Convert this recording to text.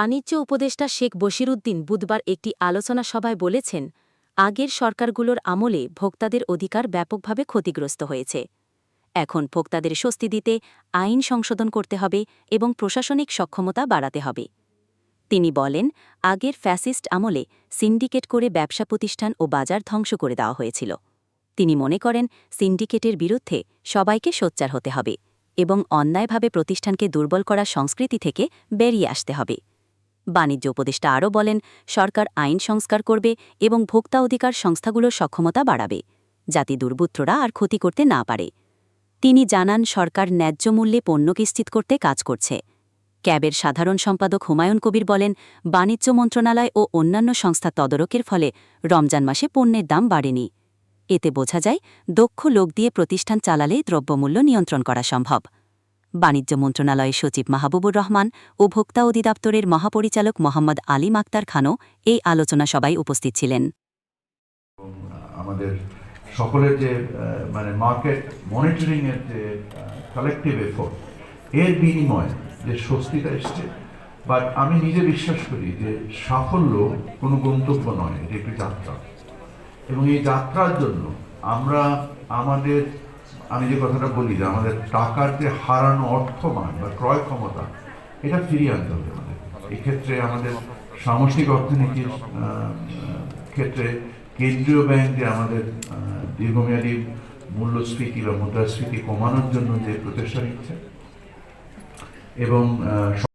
বাণিজ্য উপদেষ্টা শেখ বশিরুদ্দিন বুধবার একটি আলোচনা সভায় বলেছেন, আগের সরকারগুলোর আমলে ভোক্তাদের অধিকার ব্যাপকভাবে ক্ষতিগ্রস্ত হয়েছে। এখন ভোক্তাদের স্বস্তি দিতে আইন সংশোধন করতে হবে এবং প্রশাসনিক সক্ষমতা বাড়াতে হবে। তিনি বলেন, আগের ফ্যাসিস্ট আমলে সিন্ডিকেট করে ব্যবসা প্রতিষ্ঠান ও বাজার ধ্বংস করে দেওয়া হয়েছিল। তিনি মনে করেন, সিন্ডিকেটের বিরুদ্ধে সবাইকে সোচ্চার হতে হবে এবং অন্যায়ভাবে প্রতিষ্ঠানকে দুর্বল করা সংস্কৃতি থেকে বেরিয়ে আসতে হবে। বাণিজ্য উপদেষ্টা আরও বলেন, সরকার আইন সংস্কার করবে এবং ভোক্তা অধিকার সংস্থাগুলোর সক্ষমতা বাড়াবে, যাতে দুর্বৃত্তরা আর ক্ষতি করতে না পারে। তিনি জানান, সরকার ন্যায্য মূল্যে পণ্য নিশ্চিত করতে কাজ করছে। ক্যাবের সাধারণ সম্পাদক হুমায়ুন কবির বলেন, বাণিজ্য মন্ত্রণালয় ও অন্যান্য সংস্থা তদারকের ফলে রমজান মাসে পণ্যের দাম বাড়েনি। এতে বোঝা যায়, দক্ষ লোক দিয়ে প্রতিষ্ঠান চালালে দ্রব্যমূল্য নিয়ন্ত্রণ করা সম্ভব। বাণিজ্য মন্ত্রণালয়ের সচিব মাহবুবুর রহমান ও ভোক্তা অধিদপ্তরের মহাপরিচালক মোহাম্মদ আলিম আক্তার খানও এই আলোচনা সভায় উপস্থিত ছিলেন। আমাদের সকলের যে মানে মার্কেট মনিটরিং এর যে কালেকটিভ এফোর্ট এর বিনিময়ে যে স্বস্তিটা এসছে। বাট আমি নিজে বিশ্বাস করি যে সাফল্য কোনো গন্তব্য নয়, এটি একটি যাত্রা। এবং এই যাত্রার জন্য আমরা আমাদের আমি যে কথাটা বলি যে আমাদের টাকার যে হারানো অর্থমান বা ক্রয় ক্ষমতা, এটা ফিরিয়ে আনতে হবে আমাদের। এক্ষেত্রে আমাদের সামষ্টিক অর্থনীতির ক্ষেত্রে কেন্দ্রীয় ব্যাংক যে আমাদের দীর্ঘমেয়াদী মূল্যস্ফীতি বা মুদ্রাস্ফীতি কমানোর জন্য যে প্রচেষ্টা নিচ্ছে এবং